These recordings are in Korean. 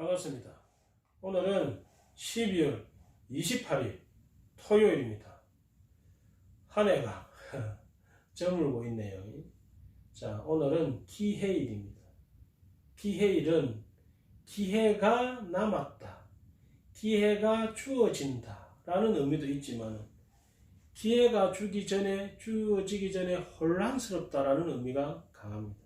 반갑습니다. 오늘은 12월 28일 토요일입니다. 한 해가 저물고 있네요. 자, 오늘은 기해일입니다. 기해일은 기해가 남았다. 기해가 주어진다. 라는 의미도 있지만 기회가 주기 전에 주어지기 전에 혼란스럽다라는 의미가 강합니다.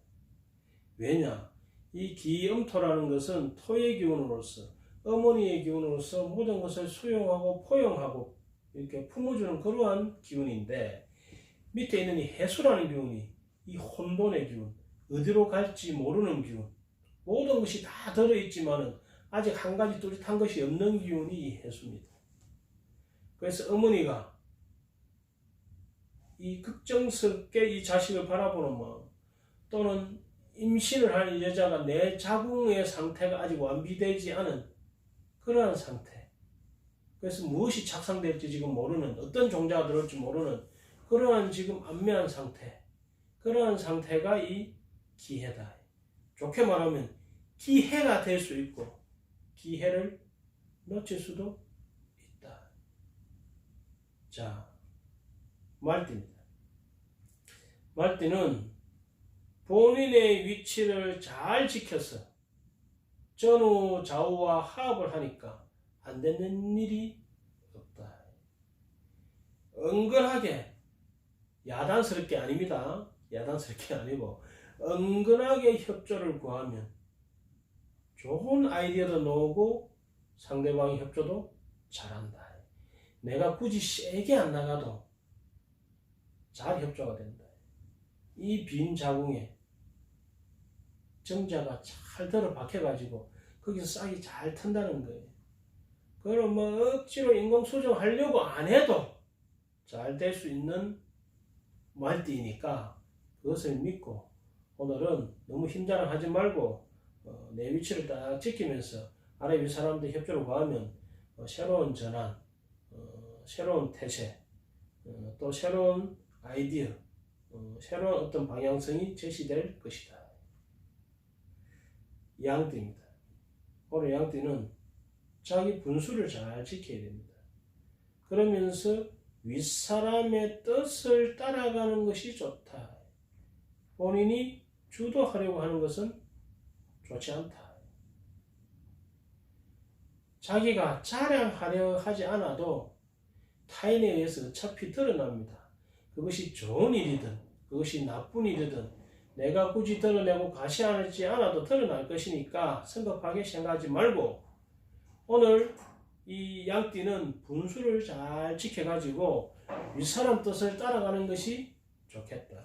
왜냐? 이 기음토라는 것은 토의 기운으로서 어머니의 기운으로서 모든 것을 수용하고 포용하고 이렇게 품어주는 그러한 기운인데 밑에 있는 이 해수라는 기운이 이 혼돈의 기운, 어디로 갈지 모르는 기운, 모든 것이 다 들어있지만은 아직 한 가지 뚜렷한 것이 없는 기운이 이 해수입니다. 그래서 어머니가 이 걱정스럽게 이 자식을 바라보는 마음 또는 임신을 하는 여자가 내 자궁의 상태가 아직 완비되지 않은 그러한 상태. 그래서 무엇이 착상될지 지금 모르는 어떤 종자가 들어올지 모르는 그러한 지금 안면한 상태. 그러한 상태가 이 기해다. 좋게 말하면 기해가 될 수 있고 기해를 놓칠 수도 있다. 자, 말띠입니다. 말띠는 본인의 위치를 잘 지켜서 전후 좌우와 합을 하니까 안 되는 일이 없다. 은근하게 야단스럽게 아닙니다. 야단스럽게 아니고 은근하게 협조를 구하면 좋은 아이디어도 나오고 상대방의 협조도 잘한다. 내가 굳이 세게 안 나가도 잘 협조가 된다. 이 빈 자궁에 정자가 잘 들어 박혀가지고 거기서 싹이 잘 튼다는 거예요. 그럼 뭐 억지로 인공 수정하려고 안 해도 잘 될 수 있는 말띠이니까 그것을 믿고 오늘은 너무 힘자랑하지 말고 어, 내 위치를 딱 지키면서 아래 위 사람들 협조를 구하면 어, 새로운 전환, 어, 새로운 태세, 어, 또 새로운 아이디어, 어, 새로운 어떤 방향성이 제시될 것이다. 양띠입니다. 오늘 양띠는 자기 분수를 잘 지켜야 됩니다. 그러면서 윗사람의 뜻을 따라가는 것이 좋다. 본인이 주도하려고 하는 것은 좋지 않다. 자기가 자랑하려 하지 않아도 타인에 의해서 어차피 드러납니다. 그것이 좋은 일이든 그것이 나쁜 일이든 내가 굳이 드러내고 가시하지 않아도 드러날 것이니까 성급하게 생각하지 말고 오늘 이 양띠는 분수를 잘 지켜가지고 윗사람 뜻을 따라가는 것이 좋겠다.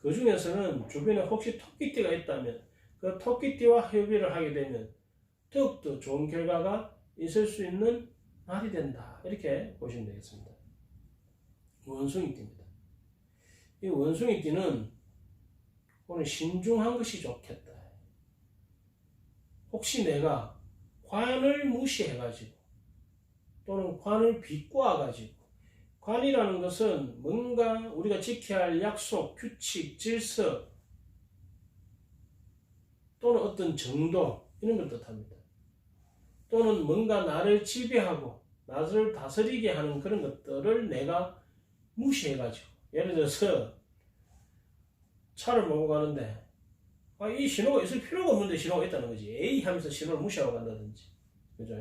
그 중에서는 주변에 혹시 토끼띠가 있다면 그 토끼띠와 협의를 하게 되면 더욱더 좋은 결과가 있을 수 있는 날이 된다. 이렇게 보시면 되겠습니다. 원숭이띠입니다. 이 원숭이 띠는 오늘 신중한 것이 좋겠다. 혹시 내가 관을 무시해가지고 또는 관을 비꼬아가지고 관이라는 것은 뭔가 우리가 지켜야 할 약속, 규칙, 질서 또는 어떤 정도 이런 걸 뜻합니다. 또는 뭔가 나를 지배하고 나를 다스리게 하는 그런 것들을 내가 무시해가지고 예를 들어서 차를 몰고 가는데 아, 이 신호가 있을 필요가 없는데 신호가 있다는 거지 에이 하면서 신호를 무시하고 간다든지 그죠?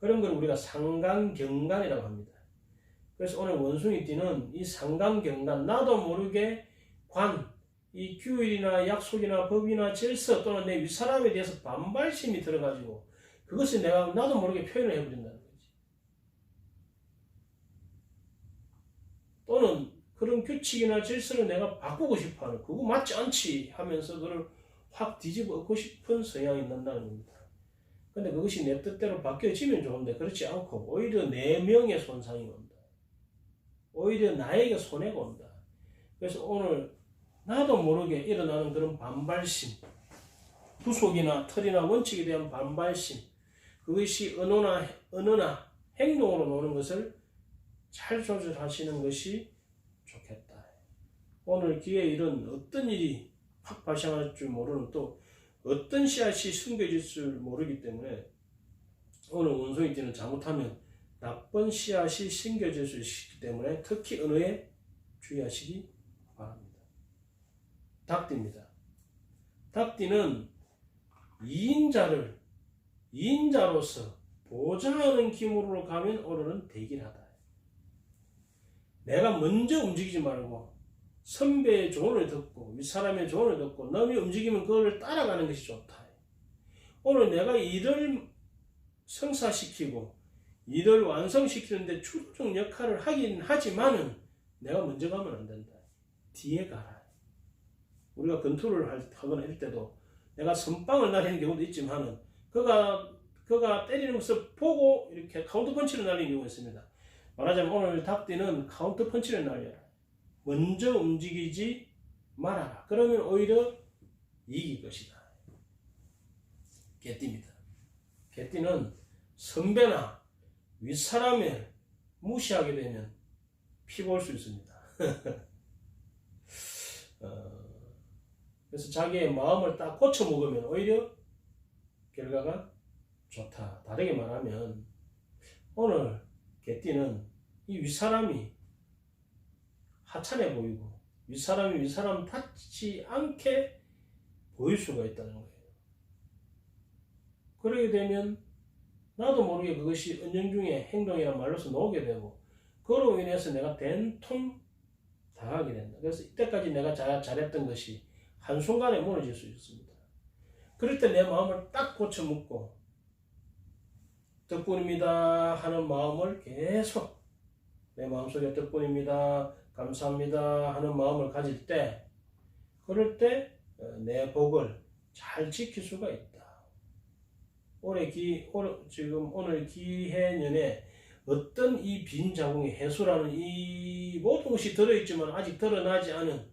그런 걸 우리가 상강경간이라고 합니다. 그래서 오늘 원숭이 띠는 이 상강경간 나도 모르게 관, 이 규율이나 약속이나 법이나 질서 또는 내 윗사람에 대해서 반발심이 들어가지고 그것을 내가 나도 모르게 표현을 해버린다는 거지. 또는 그런 규칙이나 질서를 내가 바꾸고 싶어 하는, 그거 맞지 않지 하면서 그걸 확 뒤집어 엎고 싶은 성향이 난다는 겁니다. 근데 그것이 내 뜻대로 바뀌어지면 좋은데 그렇지 않고 오히려 내 명의 손상이 온다. 오히려 나에게 손해가 온다. 그래서 오늘 나도 모르게 일어나는 그런 반발심, 구속이나 틀이나 원칙에 대한 반발심, 그것이 언어나, 언어나 행동으로 노는 것을 잘 조절하시는 것이 좋겠다. 오늘 기회 일은 어떤 일이 확 발생할 줄 모르는 또 어떤 씨앗이 숨겨질 줄 모르기 때문에 오늘 원숭이 띠는 잘못하면 나쁜 씨앗이 심겨질 수 있기 때문에 특히 언어에 주의하시기 바랍니다. 닭띠입니다. 닭띠는 2인자를 2인자로서 보장하는 기물로 가면 오늘은 대길하다. 내가 먼저 움직이지 말고 선배의 조언을 듣고 윗사람의 조언을 듣고 남이 움직이면 그거를 따라가는 것이 좋다. 오늘 내가 일을 성사시키고 일을 완성시키는데 주도적 역할을 하긴 하지만은 내가 먼저 가면 안 된다. 뒤에 가라. 우리가 건투를 할- 하거나 할 때도 내가 선빵을 날리는 경우도 있지만은 그가 그가 때리는 것을 보고 이렇게 카운터 펀치를 날리는 경우가 있습니다. 말하자면 오늘 닭띠는 카운터 펀치를 날려라. 먼저 움직이지 말아라. 그러면 오히려 이길 것이다. 개띠입니다. 개띠는 선배나 윗사람을 무시하게 되면 피볼 수 있습니다. 어, 그래서 자기의 마음을 딱 고쳐 먹으면 오히려 결과가 좋다. 다르게 말하면 오늘 개띠는 이 윗사람이 하찮아 보이고 윗사람이 윗사람 닿지 않게 보일 수가 있다는 거예요. 그러게 되면 나도 모르게 그것이 은연중에 행동이란 말로서 나오게 되고 그로 인해서 내가 된통 당하게 된다. 그래서 이때까지 내가 잘, 잘했던 것이 한순간에 무너질 수 있습니다. 그럴 때 내 마음을 딱 고쳐 묻고 덕분입니다 하는 마음을 계속 내 마음속에 덕분입니다 감사합니다 하는 마음을 가질 때 그럴 때 내 복을 잘 지킬 수가 있다. 올해 기 올, 지금 오늘 기해년에 어떤 이 빈 자궁의 해수라는 이 모든 것이 들어있지만 아직 드러나지 않은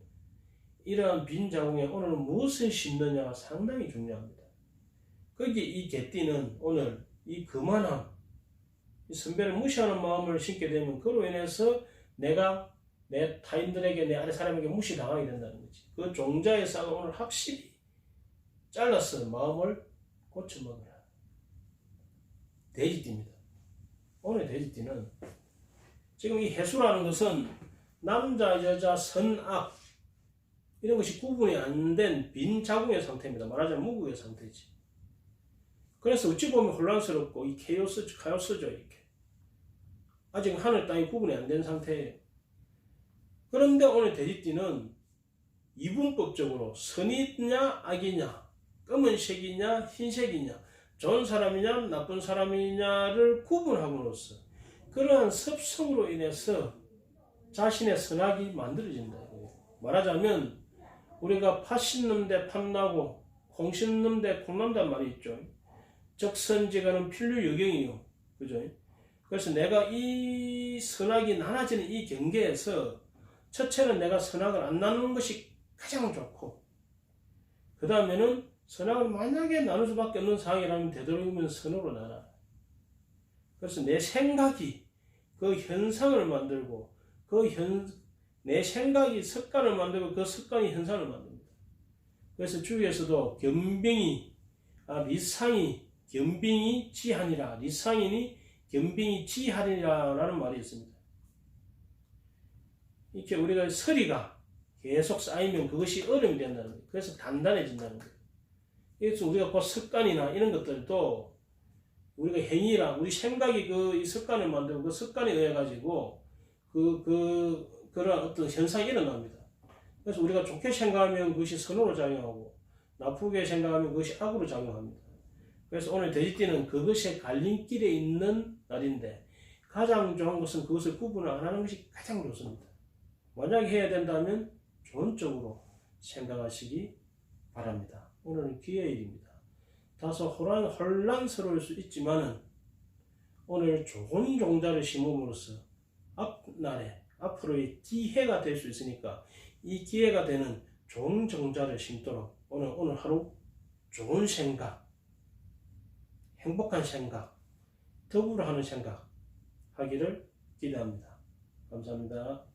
이러한 빈 자궁에 오늘은 무엇을 심느냐가 상당히 중요합니다. 거기에 이 개띠는 오늘 이 거만함, 이 선배를 무시하는 마음을 심게 되면 그로 인해서 내가 내 타인들에게 내 아래 사람에게 무시당하게 된다는 거지. 그 종자의 싹을 오늘 확실히 잘라서 마음을 고쳐먹어라. 돼지띠입니다. 오늘 돼지띠는 지금 이 해수라는 것은 남자, 여자, 선악 이런 것이 구분이 안 된 빈 자궁의 상태입니다. 말하자면 무구의 상태지. 그래서 어찌 보면 혼란스럽고 이 케오스, 카오스죠 이렇게. 아직 하늘 땅이 구분이 안 된 상태예요. 그런데 오늘 돼지띠는 이분법적으로 선이냐 악이냐 검은색이냐 흰색이냐 좋은 사람이냐 나쁜 사람이냐를 구분함으로써 그러한 습성으로 인해서 자신의 선악이 만들어진다. 말하자면 우리가 팥 씹는데 탐나고 콩 씹는 데 콩난단 말이 있죠. 적선지가는 필류 여경이요. 그죠? 그래서 내가 이 선악이 나눠지는 이 경계에서 첫째는 내가 선악을 안 나누는 것이 가장 좋고 그 다음에는 선악을 만약에 나눌 수밖에 없는 상황이라면 되도록이면 선으로 나눠. 그래서 내 생각이 그 현상을 만들고 그 현, 내 생각이 습관을 만들고 그 습관이 현상을 만듭니다. 그래서 주위에서도 겸빙이, 아, 리상이, 겸빙이 지하니라, 리상이니 겸빙이 지하니라라는 말이 있습니다. 이렇게 우리가 서리가 계속 쌓이면 그것이 얼음이 된다는 거예요. 그래서 단단해진다는 거예요. 그래서 우리가 그 습관이나 이런 것들도 우리가 행위랑 우리 생각이 그 이 습관을 만들고 그 습관에 의해 가지고 그, 그, 그런 어떤 현상이 일어납니다. 그래서 우리가 좋게 생각하면 그것이 선으로 작용하고 나쁘게 생각하면 그것이 악으로 작용합니다. 그래서 오늘 돼지띠는 그것의 갈림길에 있는 날인데 가장 좋은 것은 그것을 구분을 안 하는 것이 가장 좋습니다. 만약에 해야 된다면 좋은 쪽으로 생각하시기 바랍니다. 오늘은 기회일입니다. 다소 혼란, 혼란스러울 수 있지만은 오늘 좋은 종자를 심음으로써 앞날에 앞으로의 기회가 될 수 있으니까 이 기회가 되는 좋은 종자를 심도록 오늘 오늘 하루 좋은 생각, 행복한 생각, 더불어 하는 생각 하기를 기대합니다. 감사합니다.